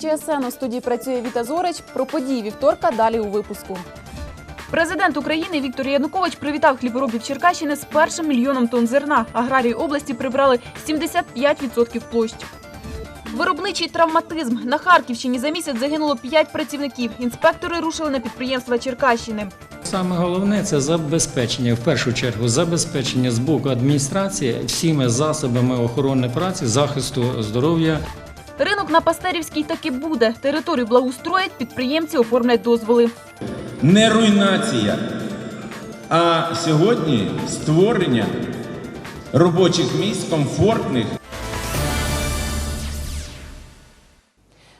Дивитесь ЧСН. У студії працює Віта Зорич. Про події вівторка далі у випуску. Президент України Віктор Янукович привітав хліборобів Черкащини з першим мільйоном тонн зерна. Аграрії області прибрали 75% площ. Виробничий травматизм на Харківщині за місяць загинуло 5 працівників. Інспектори рушили на підприємства Черкащини. Саме головне це забезпечення, в першу чергу, забезпечення з боку адміністрації всіми засобами охорони праці, захисту здоров'я. Ринок на Пастерівській таки буде. Територію благоустроять, підприємці оформлять дозволи. не руйнація, а сьогодні створення робочих місць комфортних.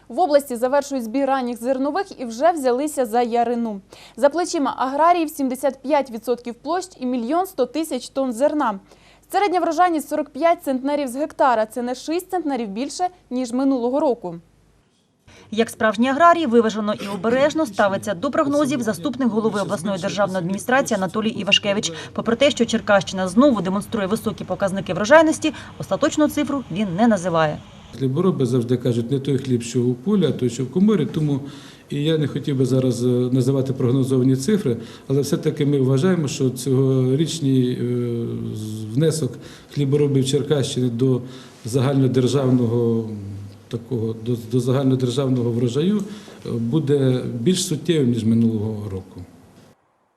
В області завершують збір ранніх зернових і вже взялися за ярину. За плечима аграріїв 75% площ і мільйон 100 тисяч тонн зерна. Середня врожайність 45 центнерів з гектара. Це не 6 центнерів більше, ніж минулого року. Як справжні аграрії, виважено і обережно ставиться до прогнозів заступник голови обласної державної адміністрації Анатолій Івашкевич. Попри те, що Черкащина знову демонструє високі показники врожайності, остаточну цифру він не називає. Хлібороби завжди кажуть, не той хліб, що у полі, а той, що в коморі. Тому і я не хотів би зараз е, називати прогнозовані цифри, але все-таки ми вважаємо, що цьогорічний е, внесок хліборобів Черкащини до загальнодержавного такого до, до загальнодержавного врожаю е, буде більш суттєвим ніж минулого року.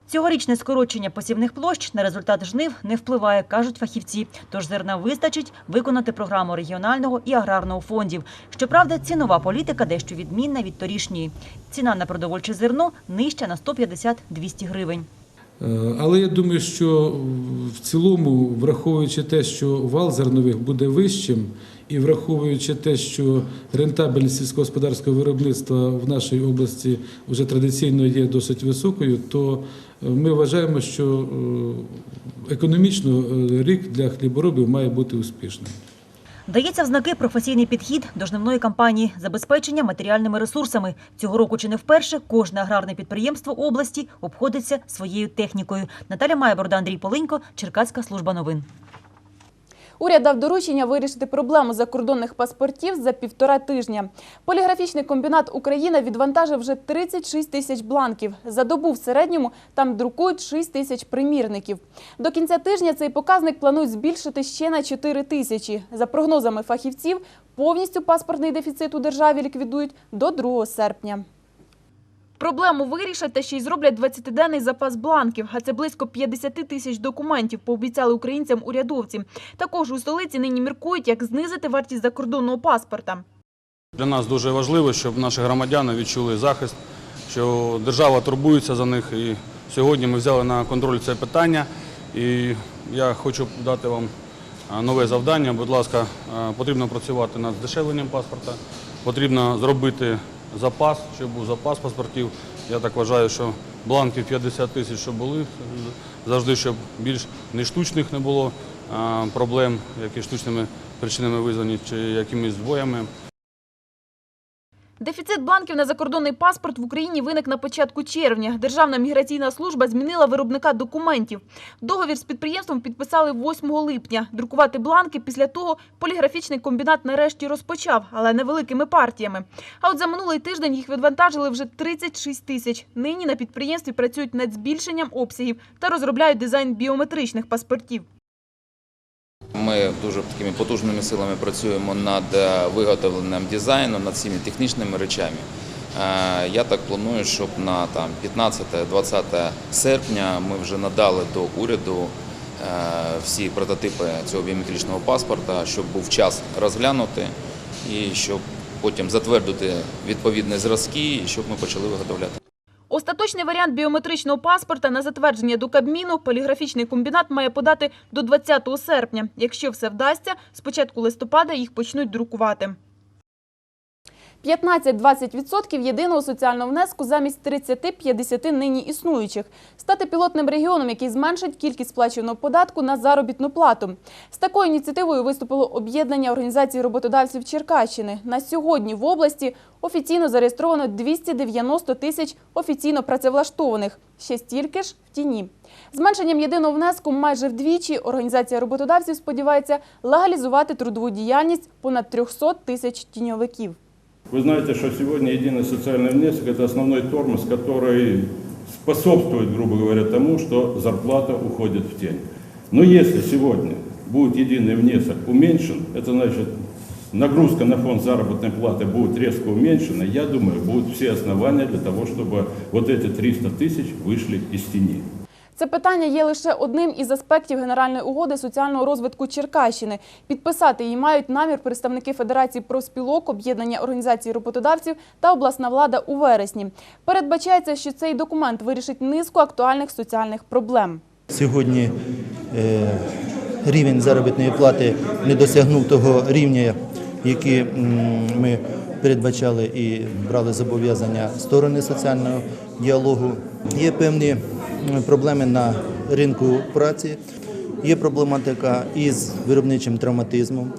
Цьогорічне скорочення посівних площ на результат жнив не впливає, кажуть фахівці. Тож зерна вистачить виконати програму регіонального і аграрного фондів. Щоправда, цінова політика дещо відмінна від торішньої. Ціна на продовольче зерно нижча на 150-200 гривень. Е, Але я думаю, що в цілому, враховуючи те, що вал зернових буде вищим, і враховуючи те, що рентабельність сільськогосподарського виробництва в нашій області вже традиційно є досить високою, то ми вважаємо, що е, економічно е, рік для хліборобів має бути успішним. Дається в знаки професійний підхід до жнивної кампанії забезпечення матеріальними ресурсами. Цього року чи не вперше кожне аграрне підприємство області обходиться своєю технікою. Наталя Майборда, Андрій Полинько, Черкаська служба новин. Уряд дав доручення вирішити проблему закордонних паспортів за півтора тижня. Поліграфічний комбінат Україна відвантажив вже 36 тисяч бланків. За добу в середньому там друкують 6 тисяч примірників. До кінця тижня цей показник планують збільшити ще на 4 тисячі. За прогнозами фахівців, повністю паспортний дефіцит у державі ліквідують до 2 серпня. Проблему вирішать та ще й зроблять 20-денний запас бланків, а це близько 50 тисяч документів, пообіцяли українцям урядовці. Також у столиці нині міркують, як знизити вартість закордонного паспорта. Для нас дуже важливо, щоб наші громадяни відчули захист, що держава турбується за них. І сьогодні ми взяли на контроль це питання. І я хочу дати вам нове завдання. Будь ласка, потрібно працювати над здешевленням паспорта, потрібно зробити запас, щоб був запас паспортів. Я так вважаю, що бланків 50 тисяч, щоб були, завжди, щоб більш не штучних не було проблем, які штучними причинами визвані чи якимись збоями. Дефіцит бланків на закордонний паспорт в Україні виник на початку червня. Державна міграційна служба змінила виробника документів. Договір з підприємством підписали 8 липня. Друкувати бланки після того поліграфічний комбінат нарешті розпочав, але невеликими партіями. А от за минулий тиждень їх відвантажили вже 36 тисяч. Нині на підприємстві працюють над збільшенням обсягів та розробляють дизайн біометричних паспортів. Ми дуже такими потужними силами працюємо над е, виготовленням дизайну, над всіми технічними речами. Е, Я так планую, щоб на 15-20 серпня ми вже надали до уряду е, всі прототипи цього біометричного паспорта, щоб був час розглянути і щоб потім затвердити відповідні зразки, щоб ми почали виготовляти. Остаточний варіант біометричного паспорта на затвердження до Кабміну поліграфічний комбінат має подати до 20 серпня. Якщо все вдасться, з початку листопада їх почнуть друкувати. 15-20% єдиного соціального внеску замість 30-50 нині існуючих. Стати пілотним регіоном, який зменшить кількість сплаченого податку на заробітну плату. З такою ініціативою виступило об'єднання організацій роботодавців Черкащини. На сьогодні в області офіційно зареєстровано 290 тисяч офіційно працевлаштованих. Ще стільки ж в тіні. Зменшенням єдиного внеску майже вдвічі організація роботодавців сподівається легалізувати трудову діяльність понад 300 тисяч тіньовиків. Вы знаете, что сегодня единый социальный внесок – это основной тормоз, который способствует, грубо говоря, тому, что зарплата уходит в тень. Но если сегодня будет единый внесок уменьшен, это значит нагрузка на фонд заработной платы будет резко уменьшена, я думаю, будут все основания для того, чтобы вот эти 300 тысяч вышли из тени. Це питання є лише одним із аспектів Генеральної угоди соціального розвитку Черкащини. Підписати її мають намір представники Федерації профспілок, об'єднання організацій роботодавців та обласна влада у вересні. Передбачається, що цей документ вирішить низку актуальних соціальних проблем. Сьогодні е, рівень заробітної плати не досягнув того рівня, який ми передбачали і брали зобов'язання сторони соціального діалогу. Є певні проблеми на ринку праці, є проблематика із виробничим травматизмом,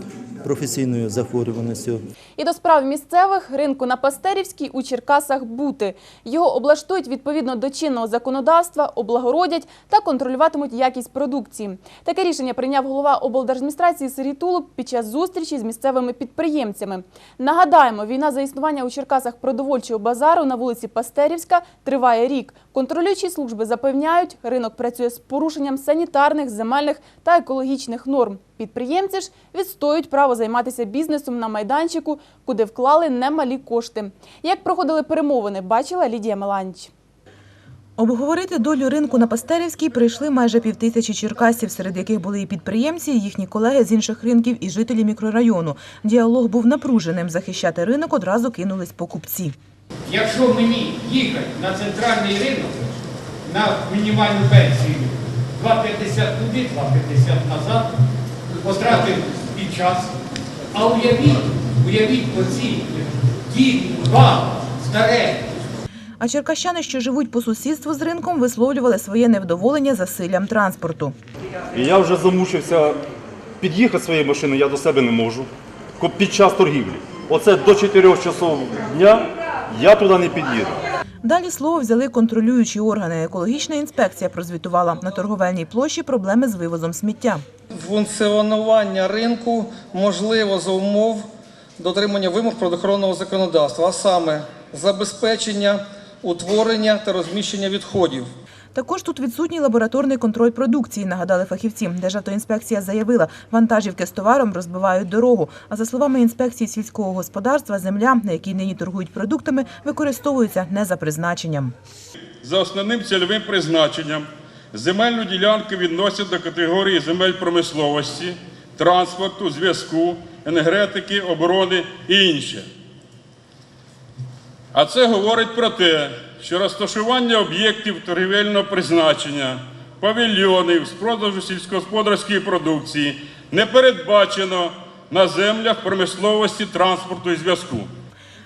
професійною захворюваністю. І до справ місцевих ринку на Пастерівській у Черкасах бути. Його облаштують відповідно до чинного законодавства, облагородять та контролюватимуть якість продукції. Таке рішення прийняв голова облдержадміністрації Сергій Тулуб під час зустрічі з місцевими підприємцями. Нагадаємо, війна за існування у Черкасах продовольчого базару на вулиці Пастерівська триває рік. Контролюючі служби запевняють, ринок працює з порушенням санітарних, земельних та екологічних норм. Підприємці ж відстоюють право займатися бізнесом на майданчику, куди вклали немалі кошти. Як проходили перемовини, бачила Лідія Меланч. Обговорити долю ринку на Пастерівській прийшли майже півтисячі черкасів, серед яких були і підприємці, і їхні колеги з інших ринків і жителі мікрорайону. Діалог був напруженим. Захищати ринок одразу кинулись покупці. Якщо мені їхати на центральний ринок на мінімальну пенсію 2,50 туди, 2,50 назад, потратив і час. А уявіть, уявіть оці дід, баба, старе, А черкащани, що живуть по сусідству з ринком, висловлювали своє невдоволення засиллям транспорту. І я вже замучився під'їхати своєю машиною, я до себе не можу. Під час торгівлі. Оце до 4 часов дня я туди не під'їду. Далі слово взяли контролюючі органи. Екологічна інспекція прозвітувала на торговельній площі проблеми з вивозом сміття. Функціонування ринку можливо за умов дотримання вимог продохоронного законодавства, а саме забезпечення, утворення та розміщення відходів. Також тут відсутній лабораторний контроль продукції, нагадали фахівці. Державтоінспекція заявила, вантажівки з товаром розбивають дорогу. А за словами інспекції сільського господарства, земля, на якій нині торгують продуктами, використовується не за призначенням. За основним цільовим призначенням земельну ділянку відносять до категорії земель промисловості, транспорту, зв'язку, енергетики, оборони і інше. А це говорить про те, що розташування об'єктів торгівельного призначення, павільйонів з продажу сільськогосподарської продукції не передбачено на землях промисловості, транспорту і зв'язку.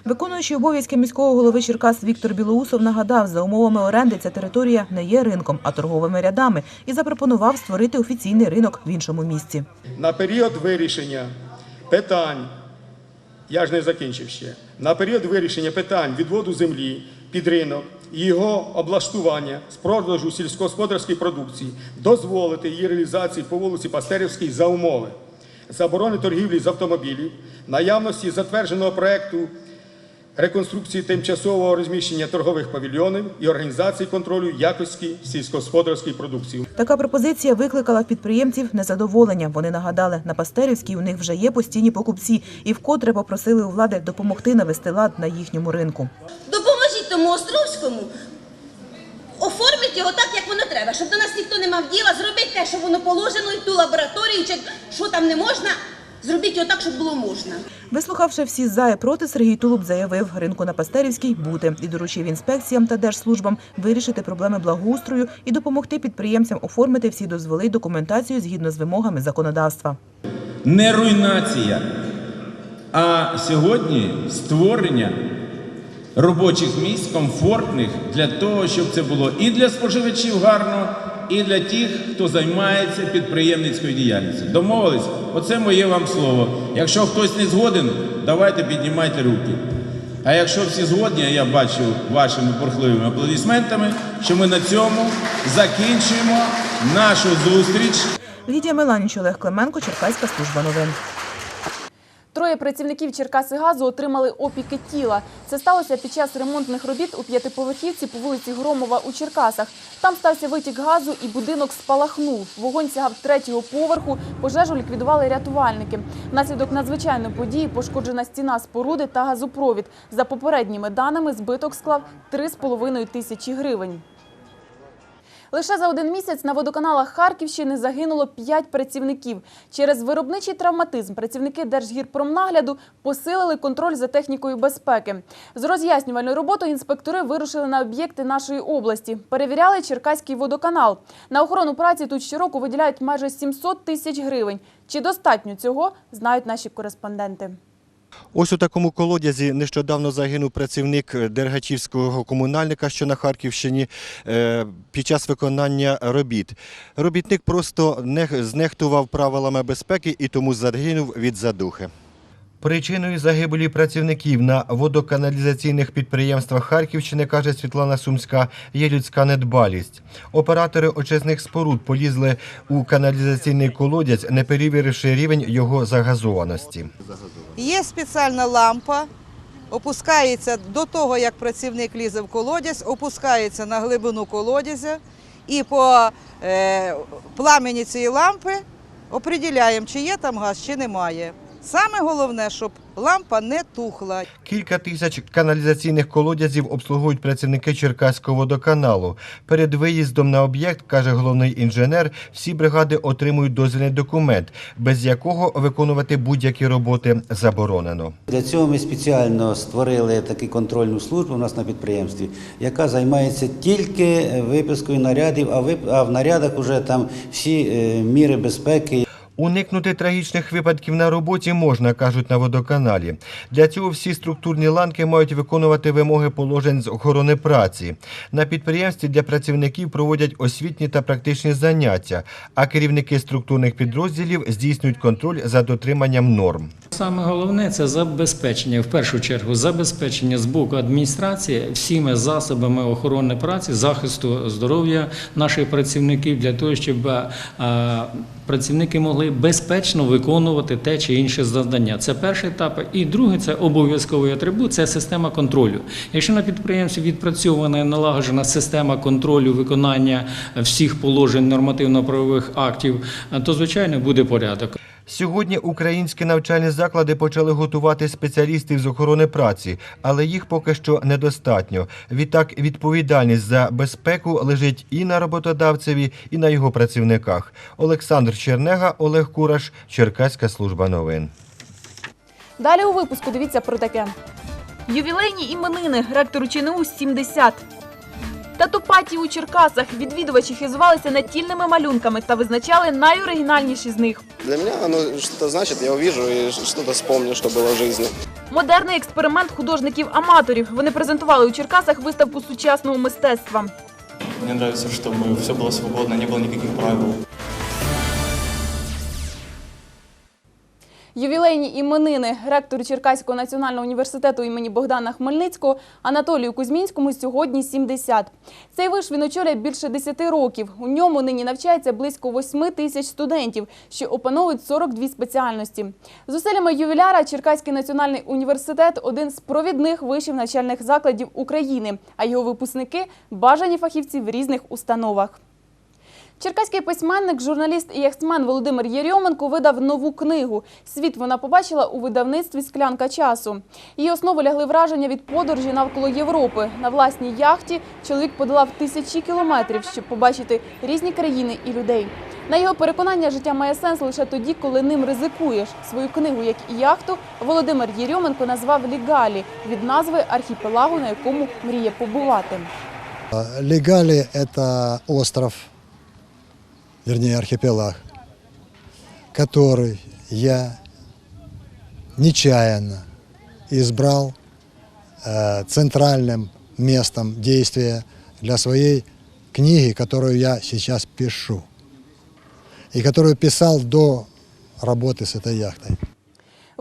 Виконуючий обов'язки міського голови Черкас Віктор Білоусов нагадав, за умовами оренди ця територія не є ринком, а торговими рядами і запропонував створити офіційний ринок в іншому місці. На період вирішення питань, я ж не закінчив ще, на період вирішення питань відводу землі під ринок і його облаштування з продажу сільськогосподарської продукції дозволити її реалізації по вулиці Пастерівській за умови заборони торгівлі з автомобілів, наявності затвердженого проекту реконструкції тимчасового розміщення торгових павільйонів і організації контролю якості сільськогосподарської продукції. Така пропозиція викликала в підприємців незадоволення. Вони нагадали, на Пастерівській у них вже є постійні покупці і вкотре попросили у влади допомогти навести лад на їхньому ринку. Тому Островському оформити його так, як воно треба, щоб до нас ніхто не мав діла, зробити те, що воно положено, і ту лабораторію, чи що там не можна, зробіть його так, щоб було можна. Вислухавши всі за і проти, Сергій Тулуб заявив, ринку на Пастерівській бути і доручив інспекціям та держслужбам вирішити проблеми благоустрою і допомогти підприємцям оформити всі дозволи й документацію згідно з вимогами законодавства. Не руйнація, а сьогодні створення робочих місць комфортних для того, щоб це було і для споживачів гарно, і для тих, хто займається підприємницькою діяльністю. Домовились? Оце моє вам слово. Якщо хтось не згоден, давайте піднімайте руки. А якщо всі згодні, я бачу вашими бурхливими аплодисментами, що ми на цьому закінчуємо нашу зустріч. Лідія Меланіч, Олег Клименко, Черкаська служба новин. Троє працівників Черкаси газу отримали опіки тіла. Це сталося під час ремонтних робіт у п'ятиповерхівці по вулиці Громова у Черкасах. Там стався витік газу і будинок спалахнув. Вогонь сягав третього поверху. Пожежу ліквідували рятувальники. Внаслідок надзвичайної події пошкоджена стіна споруди та газопровід. За попередніми даними, збиток склав 3,5 тисячі гривень. Лише за один місяць на водоканалах Харківщини загинуло 5 працівників. Через виробничий травматизм працівники Держгірпромнагляду посилили контроль за технікою безпеки. З роз'яснювальною роботою інспектори вирушили на об'єкти нашої області. Перевіряли Черкаський водоканал. На охорону праці тут щороку виділяють майже 700 тисяч гривень. Чи достатньо цього, знають наші кореспонденти. Ось у такому колодязі нещодавно загинув працівник Дергачівського комунальника, що на Харківщині, е, під час виконання робіт. Робітник просто знехтував правилами безпеки і тому загинув від задухи. Причиною загибелі працівників на водоканалізаційних підприємствах Харківщини, каже Світлана Сумська, є людська недбалість. Оператори очисних споруд полізли у каналізаційний колодязь, не перевіривши рівень його загазованості. Є спеціальна лампа, опускається до того, як працівник лізе в колодязь, опускається на глибину колодязя і по е, пламені цієї лампи определяємо, чи є там газ, чи немає. Саме головне, щоб лампа не тухла. Кілька тисяч каналізаційних колодязів обслуговують працівники Черкаського водоканалу. Перед виїздом на об'єкт, каже головний інженер, всі бригади отримують дозвільний документ, без якого виконувати будь-які роботи заборонено. Для цього ми спеціально створили таку контрольну службу у нас на підприємстві, яка займається тільки випискою нарядів, а вип- в нарядах вже там всі е, міри безпеки. Уникнути трагічних випадків на роботі можна, кажуть на водоканалі. Для цього всі структурні ланки мають виконувати вимоги положень з охорони праці. На підприємстві для працівників проводять освітні та практичні заняття, а керівники структурних підрозділів здійснюють контроль за дотриманням норм. Саме головне це забезпечення, в першу чергу, забезпечення з боку адміністрації всіми засобами охорони праці, захисту здоров'я наших працівників для того, щоб працівники могли безпечно виконувати те чи інше завдання. Це перший етап. І другий це обов'язковий атрибут, це система контролю. Якщо на підприємстві відпрацьована і налагоджена система контролю виконання всіх положень нормативно-правових актів, то звичайно буде порядок. Сьогодні українські навчальні заклади почали готувати спеціалістів з охорони праці, але їх поки що недостатньо. Відтак відповідальність за безпеку лежить і на роботодавцеві, і на його працівниках. Олександр Чернега, Олег Кураш, Черкаська служба новин. Далі у випуску дивіться про таке. Ювілейні іменини ректору ЧНУ 70. Татопаті у Черкасах відвідувачі хизувалися натільними малюнками та визначали найоригінальніші з них. Для меня оно что-то значит, я увижу и что-то вспомню, что было в жизни. Модерний експеримент художників-аматорів. Вони презентували у Черкасах виставку сучасного мистецтва. Мне нравится, чтобы все было свободно, не было никаких правил. Ювілейні іменини ректору Черкаського національного університету імені Богдана Хмельницького Анатолію Кузьмінському сьогодні 70. Цей виш він очолює більше 10 років. У ньому нині навчається близько 8 тисяч студентів, що опановують 42 спеціальності. Зусиллями ювіляра Черкаський національний університет один з провідних вишів навчальних закладів України, а його випускники бажані фахівці в різних установах. Черкаський письменник, журналіст і яхтсмен Володимир Єрьоменко видав нову книгу. Світ вона побачила у видавництві Склянка часу. Її основу лягли враження від подорожі навколо Європи. На власній яхті чоловік подолав тисячі кілометрів, щоб побачити різні країни і людей. На його переконання, життя має сенс лише тоді, коли ним ризикуєш. Свою книгу, як і яхту, Володимир Єрьоменко назвав Лігалі від назви архіпелагу, на якому мріє побувати. Легали – это остров, вернее архипелаг, который я нечаянно избрал э, центральным местом действия для своей книги, которую я сейчас пишу, и которую писал до работы с этой яхтой.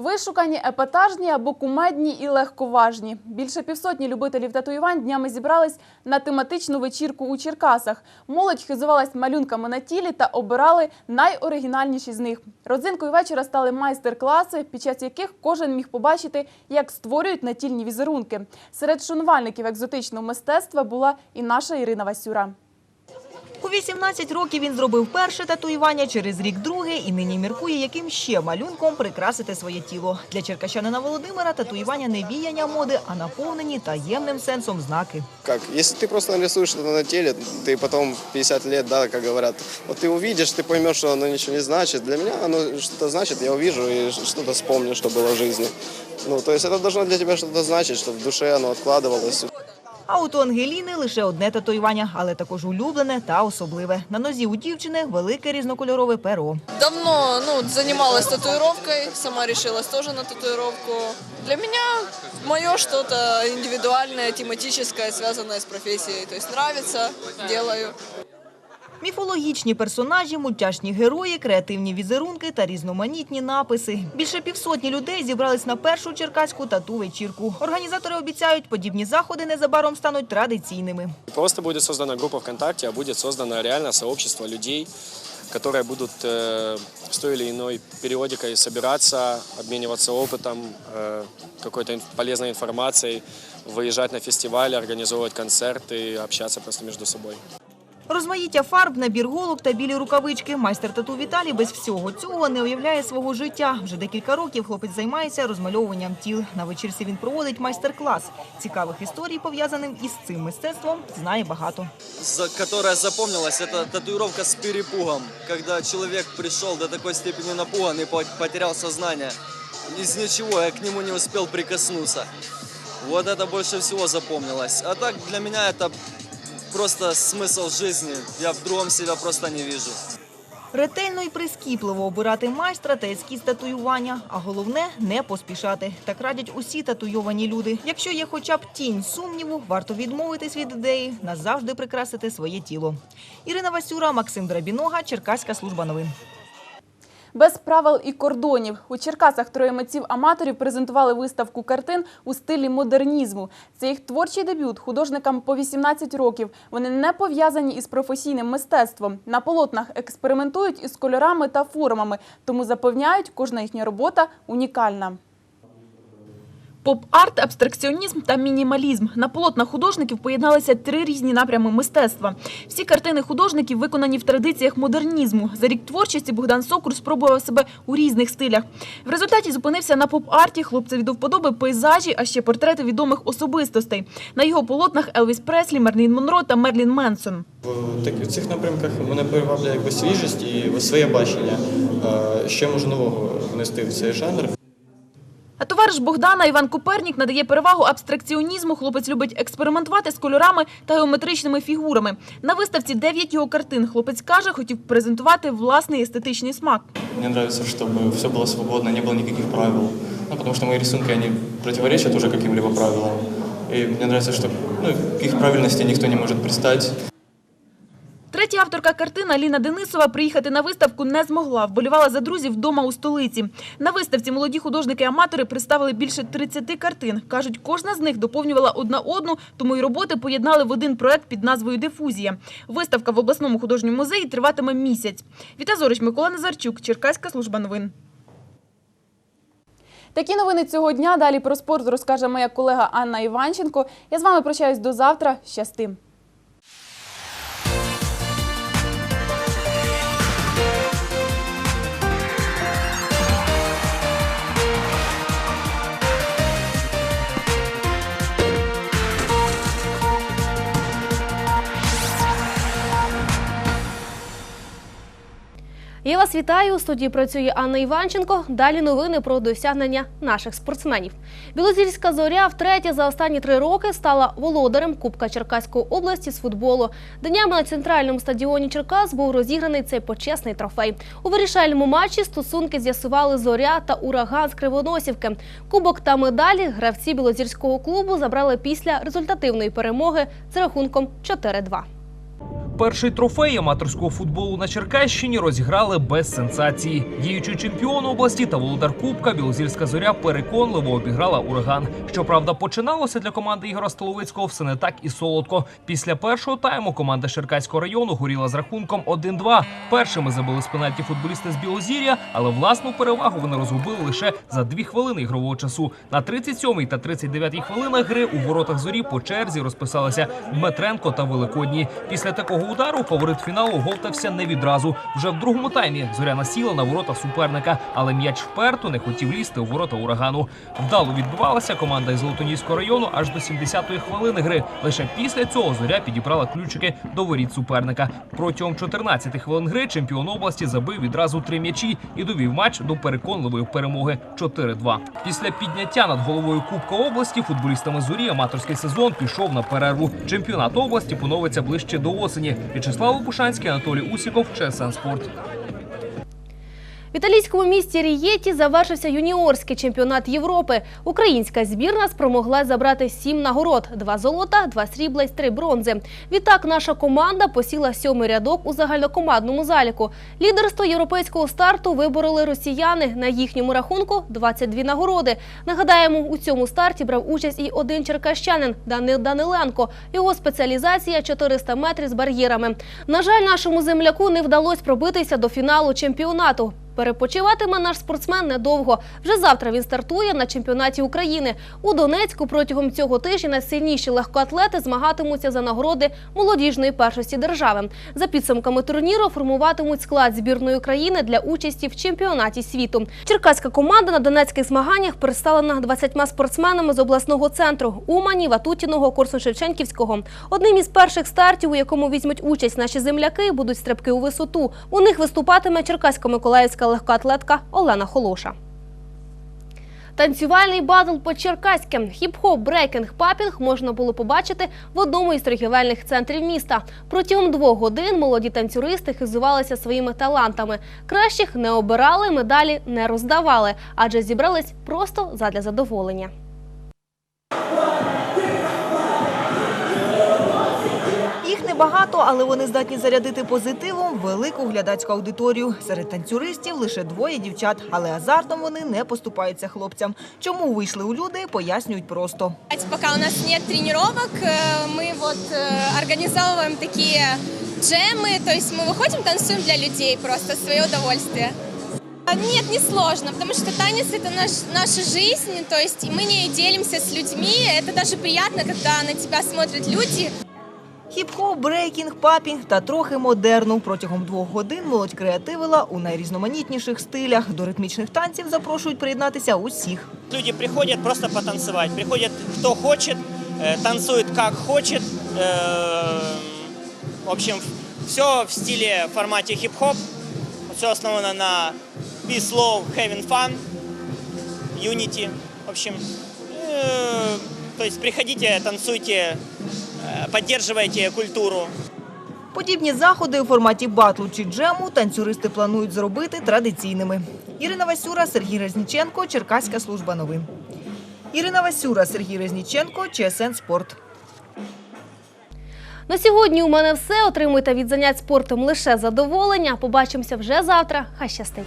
Вишукані, епатажні або кумедні і легковажні. Більше півсотні любителів татуювань днями зібрались на тематичну вечірку у Черкасах. Молодь хизувалась малюнками на тілі та обирали найоригінальніші з них. Родзинкою вечора стали майстер-класи, під час яких кожен міг побачити, як створюють натільні візерунки. Серед шанувальників екзотичного мистецтва була і наша Ірина Васюра. У 18 років він зробив перше татуювання, через рік друге і нині міркує, яким ще малюнком прикрасити своє тіло. Для черкащанина Володимира татуювання не віяння моди, а наповнені таємним сенсом знаки. Как, если ты просто нарисуешь это на теле, ты потом 50 лет, да, как говорят, вот ты увидишь, ты поймешь, что оно ничего не значит. Для меня оно что-то значит, я увижу и что-то вспомню, что было в жизни. Ну, то есть это должно для тебя что-то значить, чтобы в душе оно откладывалось. А от у Ангеліни лише одне татуювання, але також улюблене та особливе. На нозі у дівчини велике різнокольорове перо. Давно ну, займалася татуїровкою, сама вирішила теж на татуїровку. Для мене моє щось індивідуальне, тематичне, зв'язане з професією. Тобто, То роблю. Міфологічні персонажі, мультяшні герої, креативні візерунки та різноманітні написи. Більше півсотні людей зібрались на першу черкаську тату-вечірку. Організатори обіцяють, подібні заходи незабаром стануть традиційними. Не Просто будет создана группа ВКонтакте, а будет создано реально сообщество людей, которые будут э, с той или иной периодикой собираться, обмениваться опытом, э, какой-то инф- полезной информацией, выезжать на фестивали, организовывать концерты, общаться просто между собой. Розмаїття фарб, набір голок та білі рукавички. Майстер тату Віталій без всього цього не уявляє свого життя. Вже декілька років хлопець займається розмальовуванням тіл. На вечірці він проводить майстер-клас. Цікавих історій, пов'язаних із цим мистецтвом, знає багато. за- которая запомнилась, это татуировка с перепугом, когда человек пришел до такой степени напуган и по- потерял сознание. Из ничего, я к нему не успел прикоснуться. Вот это больше всего запомнилось. А так для меня это просто смысл жизни. Я в другом себя просто не вижу. Ретельно і прискіпливо обирати майстра та ескіз татуювання, а головне не поспішати. Так радять усі татуйовані люди. Якщо є хоча б тінь сумніву, варто відмовитись від ідеї назавжди прикрасити своє тіло. Ірина Васюра, Максим Драбінога, Черкаська служба новин. Без правил і кордонів у Черкасах троє митців-аматорів презентували виставку картин у стилі модернізму. Це їх творчий дебют художникам по 18 років. Вони не пов'язані із професійним мистецтвом. На полотнах експериментують із кольорами та формами, тому запевняють, кожна їхня робота унікальна. Поп-арт, абстракціонізм та мінімалізм. На полотнах художників поєдналися три різні напрями мистецтва. Всі картини художників виконані в традиціях модернізму. За рік творчості Богдан Сокур спробував себе у різних стилях. В результаті зупинився на поп-арті. Хлопцеві до вподоби пейзажі, а ще портрети відомих особистостей. На його полотнах Елвіс Преслі, Мерлін Монро та Мерлін Менсон. Таких цих напрямках мене приваблює якби свіжість і своє бачення, е, що може нового внести в цей жанр. А товариш Богдана Іван Копернік надає перевагу абстракціонізму. Хлопець любить експериментувати з кольорами та геометричними фігурами. На виставці дев'ять його картин. Хлопець каже, хотів презентувати власний естетичний смак. Мне нравится, чтобы все было свободно, не было никаких правил. Ну, потому что мои рисунки, они противоречат уже каким-либо правилам. И мне нравится, что ну, к их правильности никто не может пристать. Третя авторка картин Аліна Денисова приїхати на виставку не змогла. Вболівала за друзів вдома у столиці. На виставці молоді художники-аматори представили більше 30 картин. Кажуть, кожна з них доповнювала одна одну, тому й роботи поєднали в один проект під назвою Дифузія. Виставка в обласному художньому музеї триватиме місяць. Віта Зорич, Микола Назарчук, Черкаська служба новин. Такі новини цього дня. Далі про спорт розкаже моя колега Анна Іванченко. Я з вами прощаюсь до завтра. Щасти! Я вас вітаю. У студії працює Анна Іванченко. Далі новини про досягнення наших спортсменів. Білозірська зоря втретє за останні три роки стала володарем Кубка Черкаської області з футболу. Днями на центральному стадіоні Черкас був розіграний цей почесний трофей. У вирішальному матчі стосунки з'ясували зоря та ураган з Кривоносівки. Кубок та медалі гравці білозірського клубу забрали після результативної перемоги з рахунком 4-2. Перший трофей аматорського футболу на Черкащині розіграли без сенсації. Діючий чемпіон області та володар Кубка Білозірська зоря переконливо обіграла ураган. Щоправда, починалося для команди Ігора Столовицького все не так і солодко. Після першого тайму команда Черкаського району горіла з рахунком 1-2. Першими забили з пенальті футболісти з Білозір'я, але власну перевагу вони розгубили лише за дві хвилини ігрового часу. На 37-й та 39-й хвилинах гри у воротах зорі по черзі розписалися Дмитренко та Великодній. Після такого удару фаворит фіналу говтався не відразу. Вже в другому таймі зоря насіла на ворота суперника, але м'яч вперто не хотів лізти у ворота урагану. Вдало відбивалася команда із Золотоніського району аж до 70-ї хвилини гри. Лише після цього зоря підібрала ключики до воріт суперника. Протягом 14 хвилин гри чемпіон області забив відразу три м'ячі і довів матч до переконливої перемоги 4-2. Після підняття над головою Кубка області футболістами зорі аматорський сезон пішов на перерву. Чемпіонат області поновиться ближче до осені. В'ячеслав Лопушанський, Анатолій Усіков, ЧСН Спорт. В італійському місті Рієті завершився юніорський чемпіонат Європи. Українська збірна спромогла забрати сім нагород: два золота, два срібла й три бронзи. Відтак наша команда посіла сьомий рядок у загальнокомандному заліку. Лідерство європейського старту вибороли росіяни. На їхньому рахунку 22 нагороди. Нагадаємо, у цьому старті брав участь і один черкащанин Данил Даниленко. Його спеціалізація 400 метрів з бар'єрами. На жаль, нашому земляку не вдалося пробитися до фіналу чемпіонату. Перепочиватиме наш спортсмен недовго. Вже завтра він стартує на чемпіонаті України. У Донецьку протягом цього тижня найсильніші легкоатлети змагатимуться за нагороди молодіжної першості держави. За підсумками турніру формуватимуть склад збірної країни для участі в чемпіонаті світу. Черкаська команда на донецьких змаганнях представлена 20 спортсменами з обласного центру Умані, Ватутіного, Корсун-Шевченківського. Одним із перших стартів, у якому візьмуть участь наші земляки, будуть стрибки у висоту. У них виступатиме Черкасько-Миколаївська легкоатлетка Олена Холоша. Танцювальний батл по-черкаськи. Хіп-хоп, брейкінг, папінг можна було побачити в одному із торгівельних центрів міста. Протягом двох годин молоді танцюристи хизувалися своїми талантами. Кращих не обирали, медалі не роздавали, адже зібрались просто задля задоволення. Їх небагато, але вони здатні зарядити позитивом велику глядацьку аудиторію. Серед танцюристів лише двоє дівчат, але азартом вони не поступаються хлопцям. Чому вийшли у люди, пояснюють просто. Пока у нас нет тренировок, э, мы вот э, организовываем такие джемы, то есть мы выходим, танцуем для людей, просто свое удовольствие. А Нет, не сложно, потому что танец это наш, наша жизнь, то есть мы не делимся с людьми, это даже приятно, когда на тебя смотрят люди. Хіп-хоп, брейкінг, папінг та трохи модерну. Протягом двох годин молодь креативила у найрізноманітніших стилях. До ритмічних танців запрошують приєднатися усіх. Люди приходят просто потанцевать. Приходит кто хочет, э, танцует как хочет. Э, В общем, все в стиле, в формате хип-хоп. Все основано на peace, love, having fun, unity. В общем, э, то есть приходите, танцуйте, э, культуру. Подібні заходи у форматі батлу чи джему танцюристи планують зробити традиційними. Ірина Васюра, Сергій Резніченко, Черкаська служба новин. Ірина Васюра, Сергій Резніченко, ЧСН Спорт. На сьогодні у мене все. Отримуйте від занять спортом лише задоволення. Побачимося вже завтра. Хай щастить!